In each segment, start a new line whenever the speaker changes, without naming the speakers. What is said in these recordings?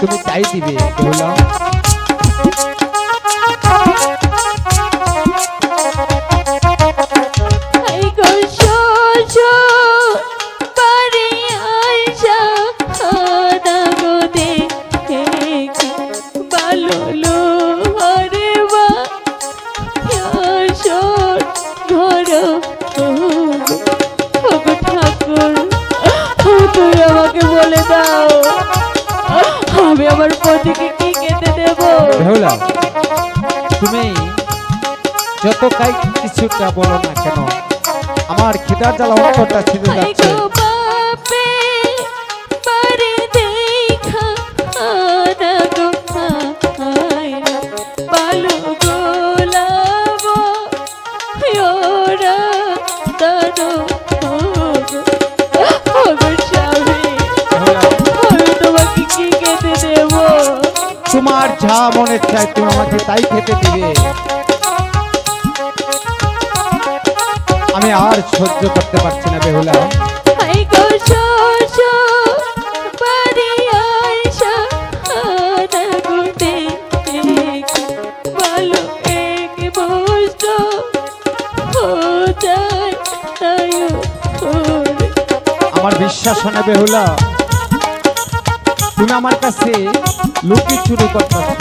তুমি তাই দিবে বেহুলা
এই আমার পতিকে কি খেতে দেবো?
বেহুলা তুমি যত কাই কিছুটা বলো না কেন? আমার খিদার জ্বালা অন্তরটা ছিঁড়ে যাচ্ছে।
গো বাপে বাড়ি
তোমার যা মনে চায় তুমি আমাকে তাই খেতে দিবে। আমি আর সহ্য করতে পারছি না বেহুলা। আমার বিশ্বাস হয় না বেহুলা। তুমি আমার কাছে লুকি চুরি করতেছ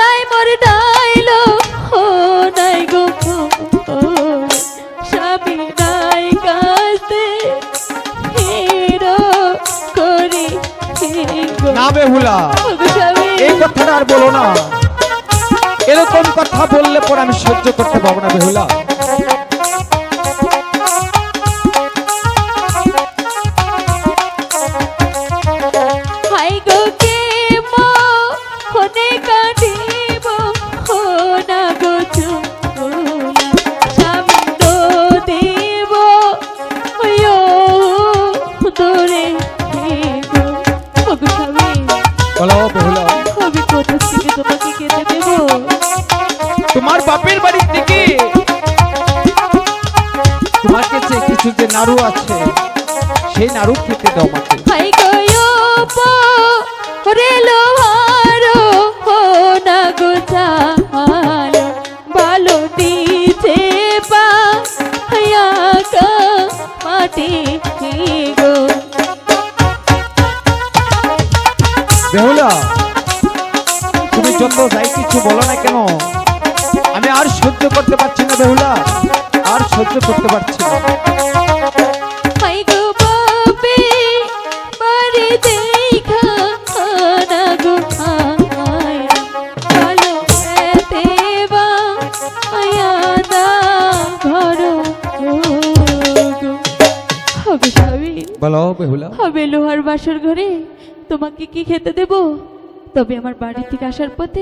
নাই মোর ডাইলো ও নাই গো স্বামী নাই কাছে হিরো করি
না বেহুলা এই কথাটা আর বলো না। এরকম কথা বললে পর আমি সহ্য করতে পারব না বেহুলা। নাড়ু আছে। সেই নাড়ু খেতে দাও আমাকে
হাই গো রে লোহারো হো না দিছে পা হায়া কা মাটি গো?
বেহুলা তুমি যত যাই কিছু বলো না কেন আমি আর সহ্য করতে পারছি না বেহুলা আর সহ্য করতে পারছি না। বলো বেহুলা
হবে লোহার বাসর ঘরে। তোমাকে কি খেতে দেব? তবে আমার বাড়ি থেকে আসার পথে